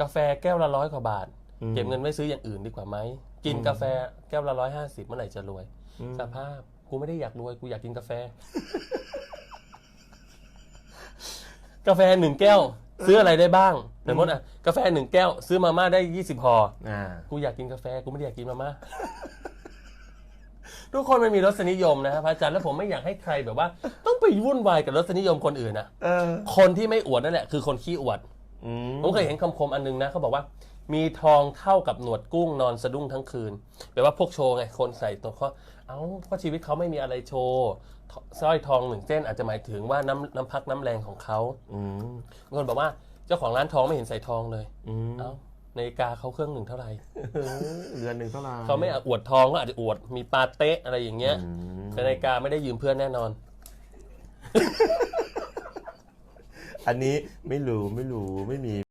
กาแฟแก้วละร้อยกว่าบาทอืมเก็บเงินไว้ซื้ออย่างอื่นดีกว่าไหมกินกาแฟแก้วละร้อยห้าสิบเมื่อไหร่จะรวย สภาพกูไม่ได้อยากรวยกูอยากกินกาแฟ กาแฟหนึ่งแก้ว ซื้ออะไรได้บ้างสมมติอะกาแฟหนึ่งแก้ว ซื้อมาม่าได้ยี่สิบห่ออ่ากูอยากกินกาแฟกูไม่ได้อยากกินมาม่าทุกคนมันมีรสนิยมนะครับพระอาจารย์แล้วผมไม่อยากให้ใครแบบว่า ต้องไปวุ่นวายกับรสนิยมคนอื่นนะเออคนที่ไม่อวดนั่นแหละคือคนขี้อวดอืม ผมเคยเห็นคำคมอันนึงนะเขาบอกว่า มีทองเท่ากับหนวดกุ้งนอนสะดุ้งทั้งคืนแปลว่าพวกโชว์ไงคนใส่ตัวเขาเอ้าเพราะชีวิตเขาไม่มีอะไรโชว์สร้อยทองหนึ่งเส้นอาจจะหมายถึงว่าน้ำน้ำพักน้ำแรงของเขาอืมบางคนบอกว่าเจ้าของร้านทองไม่เห็นใส่ทองเลยอืมเอ้านาฬิกาเขาเครื่องหนึ่งเท่าไหร่เออเดือนหนึ่งเท่าไหร่เขาไม่อวดทองก็อาจจะอวดมีปาเต๊ะอะไรอย่างเงี้ยอืมแต่นาฬิกาไม่ได้ยืมเพื่อนแน่นอน อันนี้ไม่รู้ไม่รู้ไม่มี